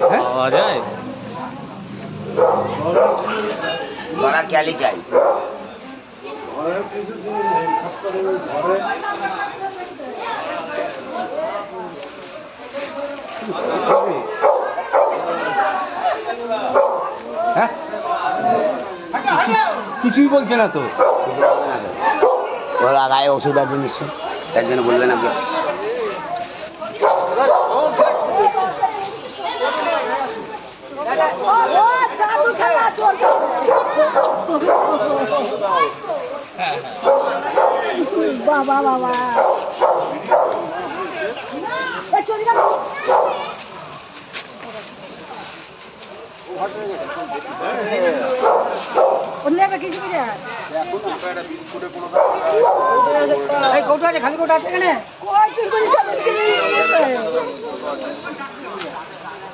পাওয়া যায়। বড়া ক্যালি চাই। হ্যাঁ? কিছুই বলছে না তো। ওরা গায়ে ওষুধ আছে নিশ্চয় তার জন্য বলবেন আপনি বাবা বাবা চলে গেল খালি কৌটো আছে এখানে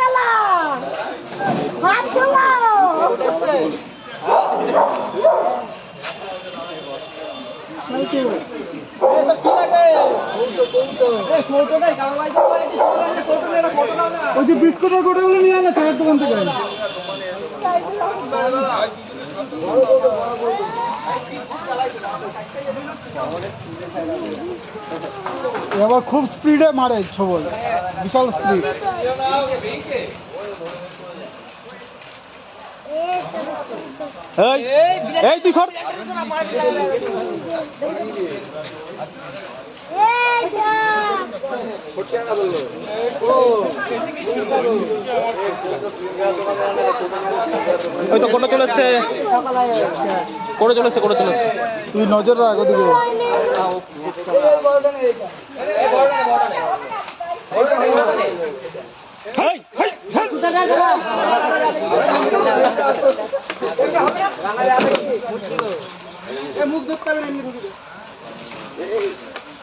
গেল? ওই যে বিস্কুটের গোটাগুলো নিয়ে আনা চায়ের দোকান থেকে। এবার খুব স্পিডে মারে ছবল বিশাল স্পিড। এই তুই সর ওই তো কোটা চলে এসছে? করে চলে এসছে করে চলে এসছে? তুই নজর রাখ ওদিকে হেই, হেই, হেই।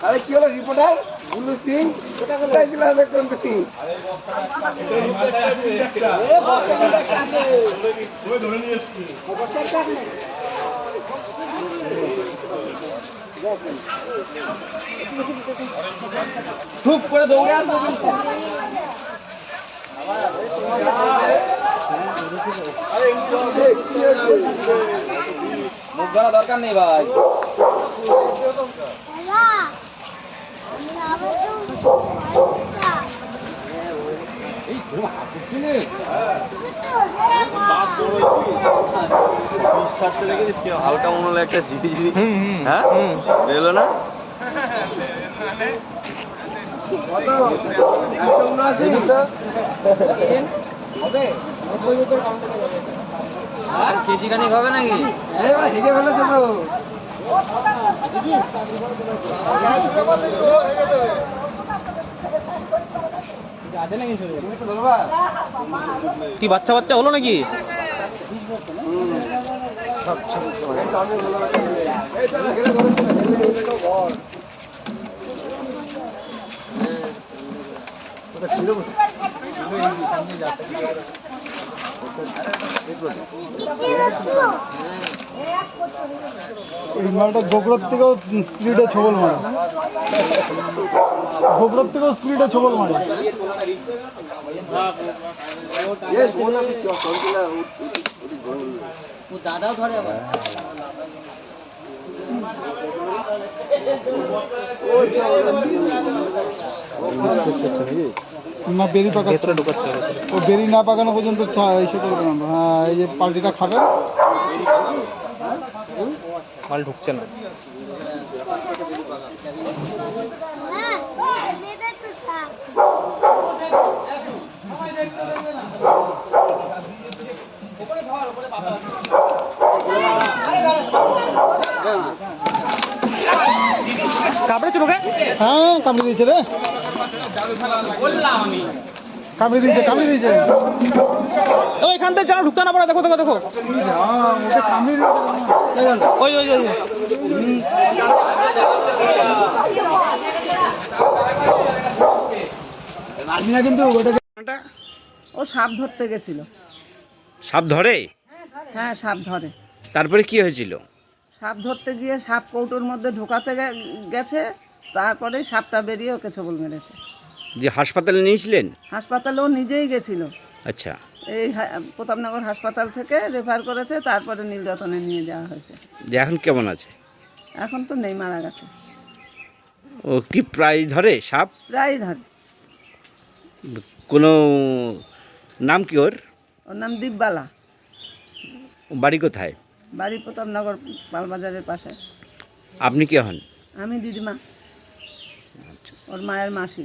আরে কি হলো রিপোর্টার বুলু সিং? কোথায় কোথায় ছিল দেখুন তুমি? ধুপ করে দৌড়ে আসব। মুখ ধরা দরকার নেই ভাই। হালকা মনে হলো একটা ঝিরি ঝিরি হ্যাঁ বেরোলো না কেজি খানিক হবে নাকি হেগে ফেলেছে তো কি বাচ্চা বাচ্চা হলো নাকি? এই মালটা গোবরর থেকেও স্পিডে ছবল মারে গোবরর থেকেও স্পিডে ছবল মারে দাদাও ধরে আবার না বেরি পাকা ঢুকাচ্ছে ও বেরি না পাকানো পর্যন্ত এসে করবে না হ্যাঁ এই যে পাল্টিটা খাবে মাল ঢুকছে না হ্যাঁ মেয়েদের তো সাপ কাপড়ে চুরোকে হ্যাঁ কামড়ে দিয়েছে রে। কামড়ে দিয়েছে কামড়ে দিয়েছে। ওই এখান থেকে যেন ঢুকতে না পারে দেখো দেখো দেখো। হ্যাঁ ওই ওই ওই। কিন্তু ও সাপ ধরতে গেছিল। সাপ ধরে? হ্যাঁ সাপ ধরে। তারপরে কি হয়েছিল? সাপ ধরতে গিয়ে সাপ কৌটোর মধ্যে ঢোকাতে গেছে তারপরে সাপটা বেরিয়ে ওকে ছবল মেরেছে। যে হাসপাতালে নিয়েছিলেন? হাসপাতালেও নিজেই গেছিল। আচ্ছা। এই প্রতাপনগর হাসপাতাল থেকে রেফার করেছে তারপরে নীলরতনে নিয়ে যাওয়া হয়েছে। যে এখন কেমন আছে? এখন তো নেই মারা গেছে। ও কি প্রায় ধরে সাপ? প্রায় ধরে। কোনো নাম কি ওর? ওর নাম দীপবালা। বাড়ি কোথায়? বাড়ি প্রতাপনগর পালবাজারের পাশে। আপনি কে হন? আমি দিদিমা। ওর মায়ের মাসি।